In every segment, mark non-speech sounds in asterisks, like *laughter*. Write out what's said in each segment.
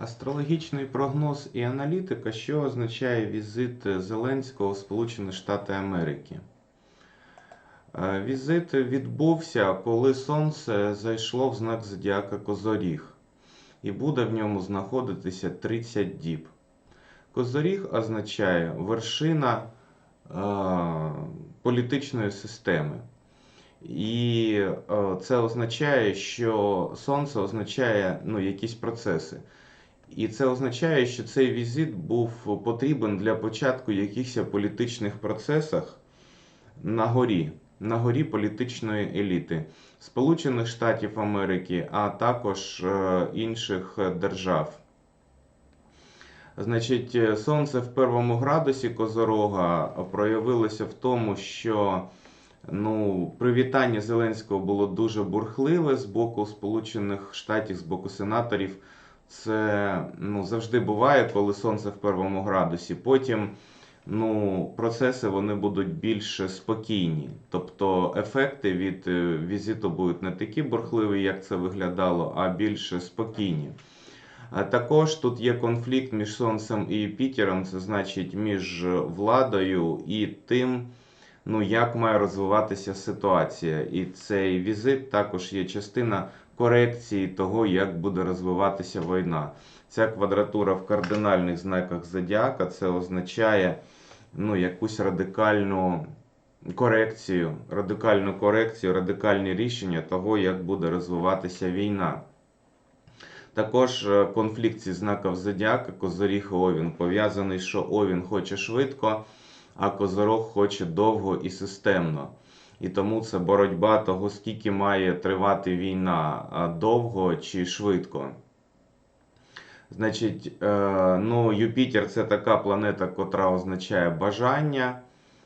Астрологічний прогноз і аналітика, що означає візит Зеленського в Сполучені Штати Америки. Е, Візит відбувся, коли Сонце зайшло в знак Зодіака Козоріг, і буде в ньому знаходитися 30 діб. Козоріг означає вершина е, політичної системи. І е, це означає, що Сонце означає ну, якісь процеси. І це означає, що цей візит був потрібен для початку якихось політичних процесах на горі, на горі політичної еліти Сполучених Штатів Америки, а також е, інших держав. Значить, е, сонце в першому градусі Козорога проявилося в тому, що ну, привітання Зеленського було дуже бурхливе з боку Сполучених Штатів, з боку сенаторів. Це ну, завжди буває, коли сонце в першому градусі. Потім ну, процеси вони будуть більш спокійні. Тобто ефекти від е, візиту будуть не такі бурхливі, як це виглядало, а більш спокійні. А також тут є конфлікт між Сонцем і Юпітером, це значить між владою і тим, ну, як має розвиватися ситуація. І цей візит також є частина корекції того, як буде розвиватися війна. Ця квадратура в кардинальних знаках зодіака це означає ну, якусь радикальну корекцію, радикальну корекцію, радикальні рішення того, як буде розвиватися війна. Також е, конфлікт зі знаків зодіака Козоріг і Овін пов'язаний, що Овін хоче швидко, а Козорог хоче довго і системно. І тому це боротьба того, скільки має тривати війна довго чи швидко. Значить, е, ну, Юпітер це така планета, котра означає бажання,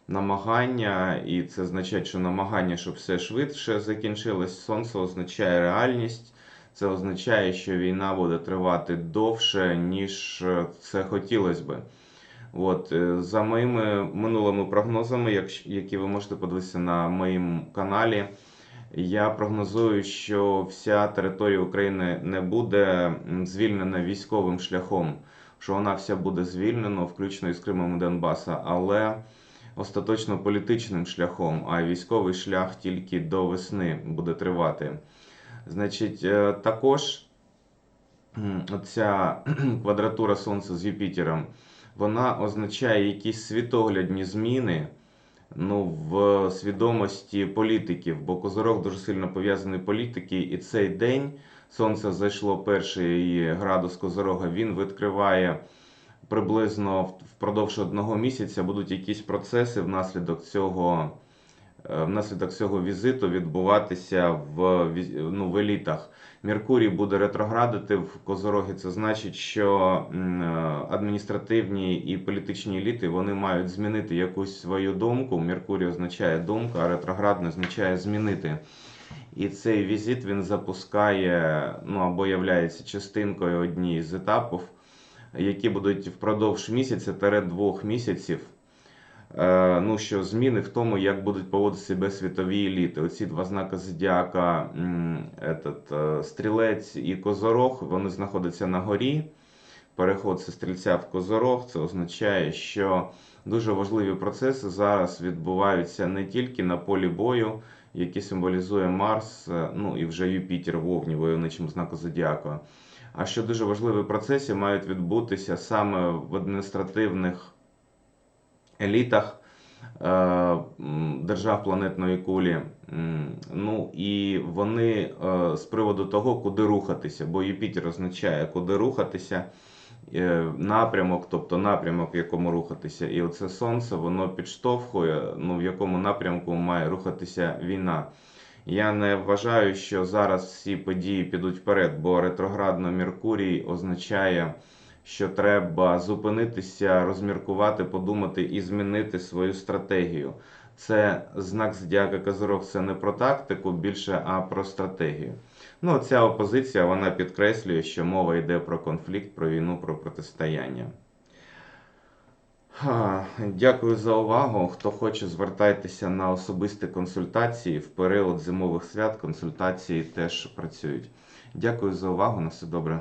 намагання, і це означає, що намагання, щоб все швидше закінчилось. Сонце означає реальність. Це означає, що війна буде тривати довше, ніж це хотілося би. От, е, За моїми минулими прогнозами, які ви можете подивитися на моєму каналі, я прогнозую, що вся територія України не буде звільнена військовим шляхом, що вона вся буде звільнена, включно із Кримом і Донбаса, але остаточно політичним шляхом, а військовий шлях тільки до весни буде тривати. Значить, е, також ця *clears throat* квадратура Сонця з Юпітером вона означає якісь світоглядні зміни ну, в свідомості політиків, бо Козорог дуже сильно пов'язаний політики, і цей день сонце зайшло перший градус Козорога, він відкриває приблизно впродовж одного місяця будуть якісь процеси внаслідок цього. Е, внаслідок цього візиту відбуватися в ну, в елітах. Меркурій буде ретроградити в Козорогі. Це значить, що е, адміністративні і політичні еліти вони мають змінити якусь свою думку. Меркурій означає думку, а ретроградне означає змінити. І цей візит він запускає ну або являється частинкою однієї з етапів, які будуть впродовж місяця двох місяців. Е, ну, що зміни в тому, як будуть поводити себе світові еліти. Оці два знаки зодіака, этот, е, стрілець і козорог, вони знаходяться на горі. Переход зі стрільця в козорог, це означає, що дуже важливі процеси зараз відбуваються не тільки на полі бою, який символізує Марс, е, ну і вже Юпітер в Овні, знаку Зодіака. А що дуже важливі процеси мають відбутися саме в адміністративних елітах е, держав планетної кулі. Ну і вони е, з приводу того, куди рухатися, бо Юпітер означає, куди рухатися. Е, напрямок, тобто напрямок, в якому рухатися, і оце сонце воно підштовхує, ну в якому напрямку має рухатися війна. Я не вважаю, що зараз всі події підуть вперед, бо ретроградно Меркурій означає що треба зупинитися, розміркувати, подумати і змінити свою стратегію. Це знак зодіака Козорог, це не про тактику більше, а про стратегію. Ну, ця опозиція вона підкреслює, що мова йде про конфлікт, про війну, про протистояння. Дякую за увагу. Хто хоче, звертайтеся на особисті консультації в період зимових свят. Консультації теж працюють. Дякую за увагу. На все добре.